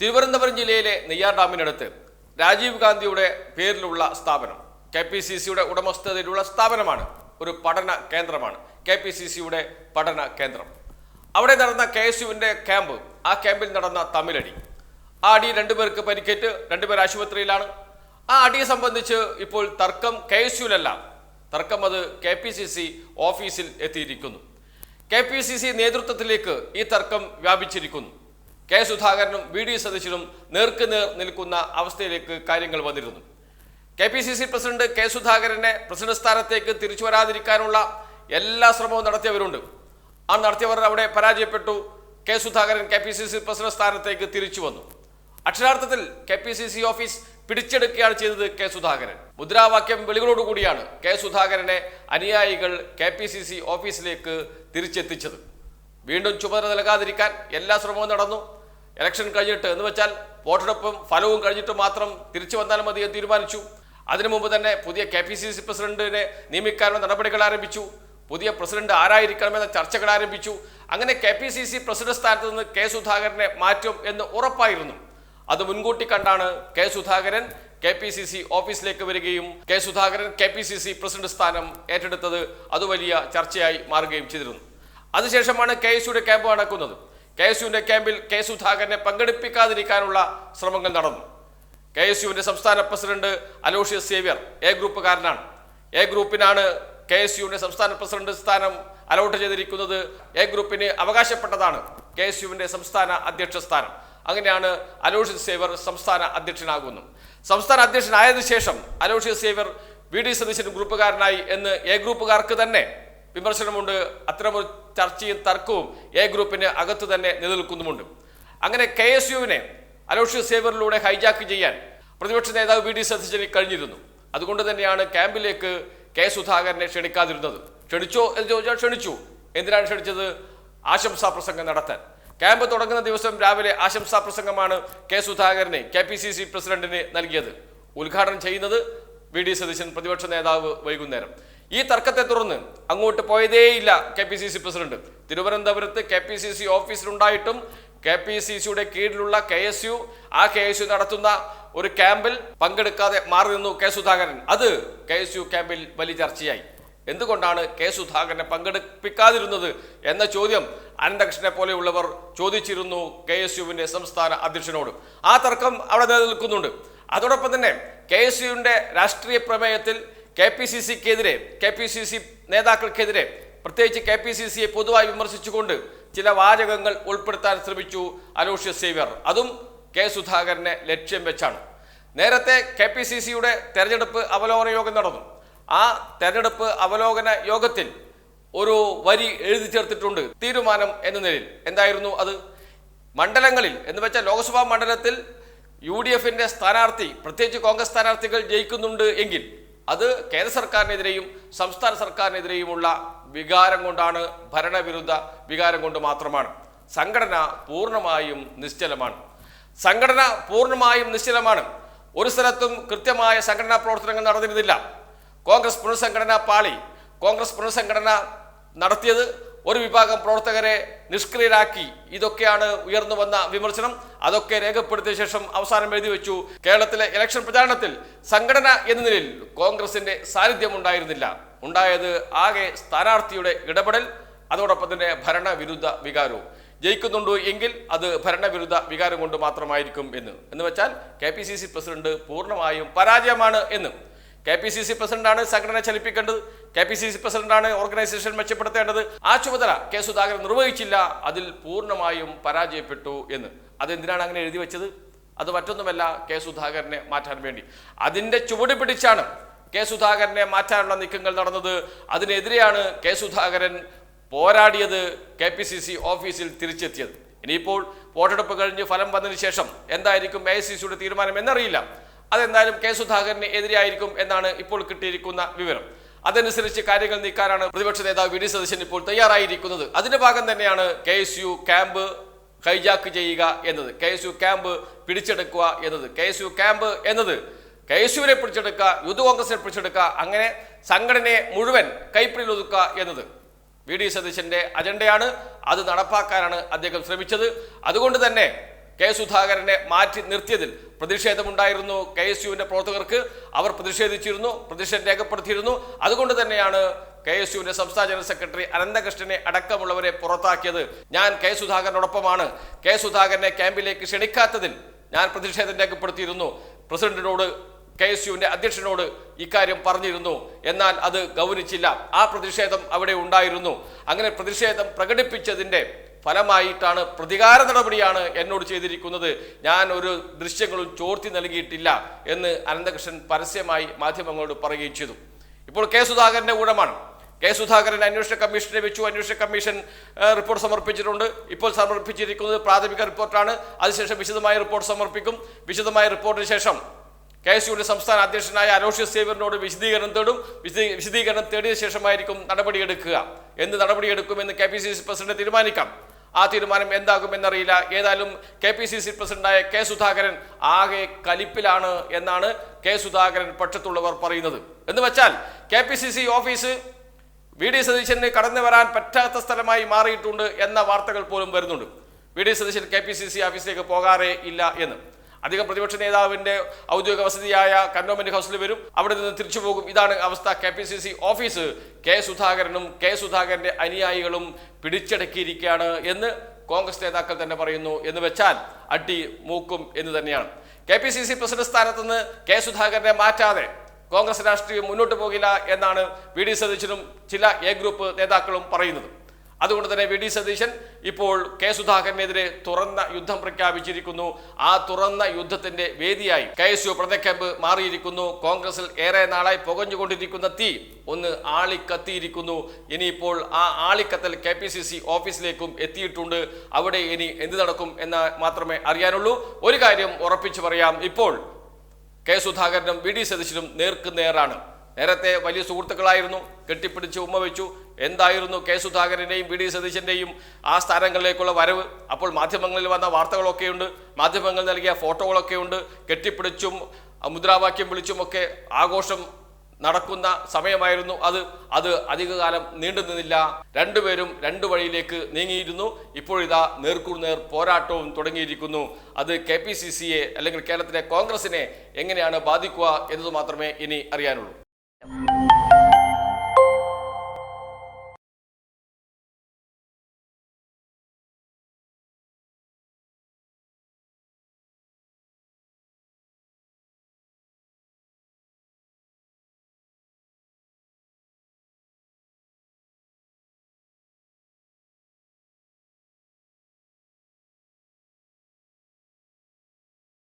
തിരുവനന്തപുരം ജില്ലയിലെ നെയ്യാർ ഡാമിനടുത്ത് രാജീവ് ഗാന്ധിയുടെ പേരിലുള്ള സ്ഥാപനം കെ പി സി സിയുടെ ഉടമസ്ഥതയിലുള്ള സ്ഥാപനമാണ്. ഒരു പഠന കേന്ദ്രമാണ്. കെ പി സി സിയുടെ പഠന കേന്ദ്രം. അവിടെ നടന്ന കെ എസ് യുവിന്റെ ക്യാമ്പ് ആ ക്യാമ്പിൽ നടന്ന തമ്മിലടി. ആ അടി രണ്ടുപേർക്ക് പരിക്കേറ്റ് രണ്ടുപേർ ആശുപത്രിയിലാണ്. ആ അടിയെ സംബന്ധിച്ച് ഇപ്പോൾ തർക്കം കെ എസ് യുവിലല്ല. തർക്കം അത് കെ പി സി സി ഓഫീസിൽ എത്തിയിരിക്കുന്നു. കെ പി സി സി നേതൃത്വത്തിലേക്ക് ഈ തർക്കം വ്യാപിച്ചിരിക്കുന്നു. കെ സുധാകരനും വി ഡി സതീശനും നേർക്കുനേർ നിൽക്കുന്ന അവസ്ഥയിലേക്ക് കാര്യങ്ങൾ വന്നിരുന്നു. K P C C president K സുധാകരനെ പ്രസിഡന്റ് സ്ഥാനത്തേക്ക് തിരിച്ചു വരാതിരിക്കാനുള്ള എല്ലാ ശ്രമവും നടത്തിയവരുണ്ട്. ആ നടത്തിയവർ അവിടെ പരാജയപ്പെട്ടു. K Sudhakaran K P C C president സ്ഥാനത്തേക്ക് തിരിച്ചു വന്നു. അക്ഷരാർത്ഥത്തിൽ K P C C office പിടിച്ചെടുക്കുകയാണ് ചെയ്തത് കെ സുധാകരൻ. മുദ്രാവാക്യം വെളികളോടുകൂടിയാണ് കെ സുധാകരനെ അനുയായികൾ കെ പി സി സി ഓഫീസിലേക്ക് തിരിച്ചെത്തിച്ചത്. വീണ്ടും ചുമതല നൽകാതിരിക്കാൻ എല്ലാ ശ്രമവും നടന്നു. ഇലക്ഷൻ കഴിഞ്ഞിട്ട് എന്ന് വെച്ചാൽ വോട്ടെടുപ്പും ഫലവും കഴിഞ്ഞിട്ട് മാത്രം തിരിച്ചു വന്നാൽ മതി എന്ന് തീരുമാനിച്ചു. അതിനു മുമ്പ് തന്നെ പുതിയ കെ പി സി സി പ്രസിഡന്റിനെ നിയമിക്കാനുള്ള നടപടികൾ ആരംഭിച്ചു. പുതിയ പ്രസിഡന്റ് ആരായിരിക്കണമെന്ന ചർച്ചകൾ ആരംഭിച്ചു. അങ്ങനെ K P C C president സ്ഥാനത്ത് നിന്ന് കെ സുധാകരനെ മാറ്റും എന്ന് ഉറപ്പായിരുന്നു. അത് മുൻകൂട്ടി കണ്ടാണ് K Sudhakaran K P C C ഓഫീസിലേക്ക് വരികയും K Sudhakaran K P C C president സ്ഥാനം ഏറ്റെടുത്തത് അത് വലിയ ചർച്ചയായി മാറുകയും ചെയ്തിരുന്നു. അതിനുശേഷമാണ് കെ എസ് യുടെ ക്യാമ്പ് നടക്കുന്നത്. കെ എസ് യുവിന്റെ ക്യാമ്പിൽ കെ സുധാകരനെ പങ്കെടുപ്പിക്കാതിരിക്കാനുള്ള ശ്രമങ്ങൾ നടന്നു. കെ എസ് യുവിന്റെ സംസ്ഥാന പ്രസിഡന്റ് അലോഷ്യസ് സേവ്യർ എ ഗ്രൂപ്പുകാരനാണ്. എ ഗ്രൂപ്പിനാണ് കെ എസ് യുവിന്റെ സംസ്ഥാന പ്രസിഡന്റ് സ്ഥാനം അലോട്ട് ചെയ്തിരിക്കുന്നത്. എ ഗ്രൂപ്പിന് അവകാശപ്പെട്ടതാണ് കെ എസ് യുവിന്റെ സംസ്ഥാന അധ്യക്ഷ സ്ഥാനം. അങ്ങനെയാണ് അലോഷ്യസ് സേവർ സംസ്ഥാന അധ്യക്ഷനാകുന്നു. സംസ്ഥാന അധ്യക്ഷനായതിനു ശേഷം Aloysius saver V D Satheesan ഗ്രൂപ്പുകാരനായി എന്ന് എ ഗ്രൂപ്പുകാർക്ക് തന്നെ വിമർശനമുണ്ട്. അത്തരമൊരു ചർച്ചയും തർക്കവും എ ഗ്രൂപ്പിന് അകത്ത് തന്നെ നിലനിൽക്കുന്നുമുണ്ട്. അങ്ങനെ കെ എസ് യുവിനെ അലോഷ്യസ് സേവറിലൂടെ ഹൈജാക്ക് ചെയ്യാൻ പ്രതിപക്ഷ നേതാവ് വി ഡി സതീശന് കഴിഞ്ഞിരുന്നു. അതുകൊണ്ട് തന്നെയാണ് ക്യാമ്പിലേക്ക് കെ സുധാകരനെ ക്ഷണിക്കാതിരുന്നത്. ക്ഷണിച്ചോ എന്ന് ചോദിച്ചാൽ ക്ഷണിച്ചു. എന്തിനാണ് ക്ഷണിച്ചത്? ആശംസാ പ്രസംഗം നടത്താൻ. ക്യാമ്പ് തുടങ്ങുന്ന ദിവസം രാവിലെ ആശംസാ പ്രസംഗമാണ് കെ സുധാകരനെ കെ പി സി സി പ്രസിഡന്റിന് നൽകിയത്. ഉദ്ഘാടനം ചെയ്യുന്നത് വി ഡി സതീശൻ പ്രതിപക്ഷ നേതാവ് വൈകുന്നേരം. ഈ തർക്കത്തെ തുടർന്ന് അങ്ങോട്ട് പോയതേയില്ല K P C C president. തിരുവനന്തപുരത്ത് കെ പി സി സി ഓഫീസിലുണ്ടായിട്ടും കെ പി സി സിയുടെ കീഴിലുള്ള കെ എസ് യു ആ കെ എസ് യു നടത്തുന്ന ഒരു ക്യാമ്പിൽ പങ്കെടുക്കാതെ മാറി നിന്നു കെ സുധാകരൻ. അത് കെ എസ് യു ക്യാമ്പിൽ വലിയ ചർച്ചയായി. എന്തുകൊണ്ടാണ് കെ സുധാകരനെ പങ്കെടുപ്പിക്കാതിരുന്നത് എന്ന ചോദ്യം അനന്തകൃഷ്ണനെ പോലെയുള്ളവർ ചോദിച്ചിരുന്നു കെ എസ് യുവിന്റെ സംസ്ഥാന അധ്യക്ഷനോട്. ആ തർക്കം അവിടെ നിലനിൽക്കുന്നുണ്ട്. അതോടൊപ്പം തന്നെ കെ എസ് യുവിന്റെ രാഷ്ട്രീയ പ്രമേയത്തിൽ കെ പി സി സിക്കെതിരെ കെ പി സി സി നേതാക്കൾക്കെതിരെ പ്രത്യേകിച്ച് കെ പി സി സിയെ പൊതുവായി വിമർശിച്ചുകൊണ്ട് ചില വാചകങ്ങൾ ഉൾപ്പെടുത്താൻ ശ്രമിച്ചു അലോഷ്യസ് സേവ്യർ. അതും കെ സുധാകരനെ ലക്ഷ്യം വെച്ചാണ്. നേരത്തെ കെ പി സി സിയുടെ തെരഞ്ഞെടുപ്പ് അവലോകന യോഗം നടന്നു. ആ തെരഞ്ഞെടുപ്പ് അവലോകന യോഗത്തിൽ ഒരു വരി എഴുതി ചേർത്തിട്ടുണ്ട് തീരുമാനം എന്ന നിലയിൽ. എന്തായിരുന്നു അത്? മണ്ഡലങ്ങളിൽ എന്ന് വെച്ചാൽ ലോക്സഭാ മണ്ഡലത്തിൽ യു ഡി എഫിന്റെ സ്ഥാനാർത്ഥി പ്രത്യേകിച്ച് കോൺഗ്രസ് സ്ഥാനാർത്ഥികൾ ജയിക്കുന്നുണ്ട് എങ്കിൽ അത് കേന്ദ്ര സർക്കാരിനെതിരെയും സംസ്ഥാന സർക്കാരിനെതിരെയുമുള്ള വികാരം കൊണ്ടാണ് ഭരണവിരുദ്ധ വികാരം കൊണ്ട് മാത്രമാണ്. സംഘടന പൂർണമായും നിശ്ചലമാണ്. സംഘടന പൂർണമായും നിശ്ചലമാണ്. ഒരു സ്ഥലത്തും കൃത്യമായ സംഘടനാ പ്രവർത്തനങ്ങൾ നടന്നിരുന്നില്ല. കോൺഗ്രസ് പുനഃസംഘടന പാളി കോൺഗ്രസ് പുനഃസംഘടന നടത്തിയത് ഒരു വിഭാഗം പ്രവർത്തകരെ നിഷ്ക്രിയരാക്കി. ഇതൊക്കെയാണ് ഉയർന്നു വന്ന വിമർശനം. അതൊക്കെ രേഖപ്പെടുത്തിയ ശേഷം അവസാനം എഴുതി വെച്ചു. കേരളത്തിലെ ഇലക്ഷൻ പ്രചാരണത്തിൽ സംഘടന എന്ന നിലയിൽ കോൺഗ്രസിന്റെ സാന്നിധ്യം ഉണ്ടായിരുന്നില്ല ഉണ്ടായത് ആകെ സ്ഥാനാർത്ഥിയുടെ ഇടപെടൽ അതോടൊപ്പം തന്നെ ഭരണവിരുദ്ധ വികാരവും. ജയിക്കുന്നുണ്ട് എങ്കിൽ അത് ഭരണവിരുദ്ധ വികാരം കൊണ്ട് മാത്രമായിരിക്കും എന്ന്. എന്ന് വെച്ചാൽ K P C C president പൂർണമായും പരാജയമാണ് എന്ന്. കെ പി സി സി പ്രസിഡന്റാണ് സംഘടന ചലിപ്പിക്കേണ്ടത്. കെ പി സി സി പ്രസിഡന്റാണ് ഓർഗനൈസേഷൻ മെച്ചപ്പെടുത്തേണ്ടത്. ആ ചുമതല കെ സുധാകരൻ നിർവഹിച്ചില്ല. അതിൽ പൂർണമായും പരാജയപ്പെട്ടു എന്ന്. അതെന്തിനാണ് അങ്ങനെ എഴുതി വെച്ചത്? അത് മറ്റൊന്നുമല്ല കെ സുധാകരനെ മാറ്റാൻ വേണ്ടി. അതിന്റെ ചുവട് പിടിച്ചാണ് കെ സുധാകരനെ മാറ്റാനുള്ള നീക്കങ്ങൾ നടന്നത്. അതിനെതിരെയാണ് കെ സുധാകരൻ പോരാടിയത് കെ പി സി സി ഓഫീസിൽ തിരിച്ചെത്തിയത്. ഇനിയിപ്പോൾ വോട്ടെടുപ്പ് കഴിഞ്ഞ് ഫലം വന്നതിന് ശേഷം എന്തായിരിക്കും എ ഐ സി സിയുടെ തീരുമാനം എന്നറിയില്ല. അതെന്തായാലും കെ സുധാകരന് എതിരെയായിരിക്കും എന്നാണ് ഇപ്പോൾ കിട്ടിയിരിക്കുന്ന വിവരം. അതനുസരിച്ച് കാര്യങ്ങൾ നീക്കാനാണ് പ്രതിപക്ഷ നേതാവ് വി ഡി സതീശൻ ഇപ്പോൾ തയ്യാറായിരിക്കുന്നത്. അതിന്റെ ഭാഗം തന്നെയാണ് K S U camp hijack ചെയ്യുക എന്നത്. കെ എസ് യു ക്യാമ്പ് പിടിച്ചെടുക്കുക എന്നത്. കെ എസ് യു ക്യാമ്പ് എന്നത് കെ എസ് യുവിനെ പിടിച്ചെടുക്കുക യൂത്ത് കോൺഗ്രസിനെ പിടിച്ചെടുക്കുക അങ്ങനെ സംഘടനയെ മുഴുവൻ കൈപ്പിടിയിൽ ഒതുക്കുക എന്നത് വി ഡി സതീശന്റെ അജണ്ടയാണ്. അത് നടപ്പാക്കാനാണ് അദ്ദേഹം ശ്രമിച്ചത്. അതുകൊണ്ട് തന്നെ കെ സുധാകരനെ മാറ്റി നിർത്തിയതിൽ പ്രതിഷേധമുണ്ടായിരുന്നു കെ എസ് യുവിന്റെ പ്രവർത്തകർക്ക്. അവർ പ്രതിഷേധിച്ചിരുന്നു പ്രതിഷേധം രേഖപ്പെടുത്തിയിരുന്നു. അതുകൊണ്ട് തന്നെയാണ് കെ എസ് യുവിന്റെ സംസ്ഥാന ജനറൽ സെക്രട്ടറി അനന്തകൃഷ്ണനെ അടക്കമുള്ളവരെ പുറത്താക്കിയത്. ഞാൻ കെ സുധാകരനോടൊപ്പമാണ്. കെ സുധാകരനെ ക്യാമ്പിലേക്ക് ക്ഷണിക്കാത്തതിൽ ഞാൻ പ്രതിഷേധം രേഖപ്പെടുത്തിയിരുന്നു. പ്രസിഡന്റിനോട് കെ എസ് യുവിന്റെ അധ്യക്ഷനോട് ഇക്കാര്യം പറഞ്ഞിരുന്നു. എന്നാൽ അത് ഗൗനിച്ചില്ല. ആ പ്രതിഷേധം അവിടെ ഉണ്ടായിരുന്നു. അങ്ങനെ പ്രതിഷേധം പ്രകടിപ്പിച്ചതിന്റെ ഫലമായിട്ടാണ് പ്രതികാര നടപടിയാണ് എന്നോട് ചെയ്തിരിക്കുന്നത്. ഞാൻ ഒരു ദൃശ്യങ്ങളും ചോർത്തി നൽകിയിട്ടില്ല എന്ന് അനന്തകൃഷ്ണൻ പരസ്യമായി മാധ്യമങ്ങളോട് പറയുകയും ചെയ്തു. ഇപ്പോൾ കെ സുധാകരന്റെ ഊഴമാണ്. കെ സുധാകരൻ അന്വേഷണ കമ്മീഷനെ വെച്ചു. അന്വേഷണ കമ്മീഷൻ റിപ്പോർട്ട് സമർപ്പിച്ചിട്ടുണ്ട്. ഇപ്പോൾ സമർപ്പിച്ചിരിക്കുന്നത് പ്രാഥമിക റിപ്പോർട്ടാണ്. അതിനുശേഷം വിശദമായ റിപ്പോർട്ട് സമർപ്പിക്കും. വിശദമായ റിപ്പോർട്ടിന് ശേഷം കെ എസ് യുവിന്റെ സംസ്ഥാന അധ്യക്ഷനായ അലോഷ്യസ് സേവ്യറിനോട് വിശദീകരണം തേടും. വിശദീകരണം തേടിയ ശേഷമായിരിക്കും നടപടിയെടുക്കുക. എന്ത് നടപടിയെടുക്കുമെന്ന് K P C C president തീരുമാനിക്കാം. ആ തീരുമാനം എന്താകുമെന്നറിയില്ല. ഏതായാലും കെ പി സി സി പ്രസിഡന്റായ കെ സുധാകരൻ ആകെ കലിപ്പിലാണ് എന്നാണ് കെ സുധാകരൻ പക്ഷത്തുള്ളവർ പറയുന്നത്. എന്ന് വെച്ചാൽ K P C C office V D സതീശന് കടന്നു വരാൻ പറ്റാത്ത സ്ഥലമായി മാറിയിട്ടുണ്ട് എന്ന വാർത്തകൾ പോലും വരുന്നുണ്ട്. V D Satheesan K P C C ഓഫീസിലേക്ക് പോകാറേ ഇല്ല എന്ന്. അധികം പ്രതിപക്ഷ നേതാവിന്റെ ഔദ്യോഗിക വസതിയായ കന്റോൺമെന്റ് ഹൗസിൽ വരും. അവിടെ നിന്ന് തിരിച്ചു പോകും. ഇതാണ് അവസ്ഥ K P C C office. K സുധാകരനും കെ സുധാകരന്റെ അനുയായികളും പിടിച്ചടക്കിയിരിക്കുകയാണ് എന്ന് കോൺഗ്രസ് നേതാക്കൾ തന്നെ പറയുന്നു എന്ന് വെച്ചാൽ അടി മൂക്കും എന്ന് തന്നെയാണ്. K P C C president സ്ഥാനത്ത് നിന്ന് കെ സുധാകരനെ മാറ്റാതെ കോൺഗ്രസ് രാഷ്ട്രീയം മുന്നോട്ട് പോകില്ല എന്നാണ് വി ഡി സതീശനും ചില എ ഗ്രൂപ്പ് നേതാക്കളും പറയുന്നത്. അതുകൊണ്ട് തന്നെ വി ഡി സതീശൻ ഇപ്പോൾ കെ സുധാകരനെതിരെ തുറന്ന യുദ്ധം പ്രഖ്യാപിച്ചിരിക്കുന്നു. ആ തുറന്ന യുദ്ധത്തിന്റെ വേദിയായി കെ എസ് യു പ്രതിക്കമ്പ് മാറിയിരിക്കുന്നു. കോൺഗ്രസിൽ ഏറെ നാളായി പുകഞ്ഞുകൊണ്ടിരിക്കുന്ന തീ ഒന്ന് ആളിക്കത്തിയിരിക്കുന്നു. ഇനിയിപ്പോൾ ആ ആളിക്കത്തൽ കെ പി സി സി ഓഫീസിലേക്കും എത്തിയിട്ടുണ്ട്. അവിടെ ഇനി എന്ത് നടക്കും എന്ന് മാത്രമേ അറിയാനുള്ളൂ. ഒരു കാര്യം ഉറപ്പിച്ചു പറയാം. ഇപ്പോൾ കെ സുധാകരനും വി ഡി സതീശനും നേർക്കുനേറാണ് നേരത്തെ വലിയ സുഹൃത്തുക്കളായിരുന്നു. കെട്ടിപ്പിടിച്ച് ഉമ്മ വെച്ചു. എന്തായിരുന്നു കെ സുധാകരന്റെയും വി ഡി സതീശന്റെയും ആ സ്ഥാനങ്ങളിലേക്കുള്ള വരവ്? അപ്പോൾ മാധ്യമങ്ങളിൽ വന്ന വാർത്തകളൊക്കെയുണ്ട്. മാധ്യമങ്ങൾ നൽകിയ ഫോട്ടോകളൊക്കെയുണ്ട് കെട്ടിപ്പിടിച്ചും മുദ്രാവാക്യം വിളിച്ചുമൊക്കെ ആഘോഷം നടക്കുന്ന സമയമായിരുന്നു അത്. അത് അധികകാലം നീണ്ടു നിന്നില്ല. രണ്ടുപേരും രണ്ടു വഴിയിലേക്ക് നീങ്ങിയിരുന്നു. ഇപ്പോഴിതാ നേർക്കുനേർ പോരാട്ടവും തുടങ്ങിയിരിക്കുന്നു. അത് കെ പി സി സിയെ അല്ലെങ്കിൽ കേരളത്തിലെ കോൺഗ്രസിനെ എങ്ങനെയാണ് ബാധിക്കുക എന്നത് മാത്രമേ ഇനി അറിയാനുള്ളൂ.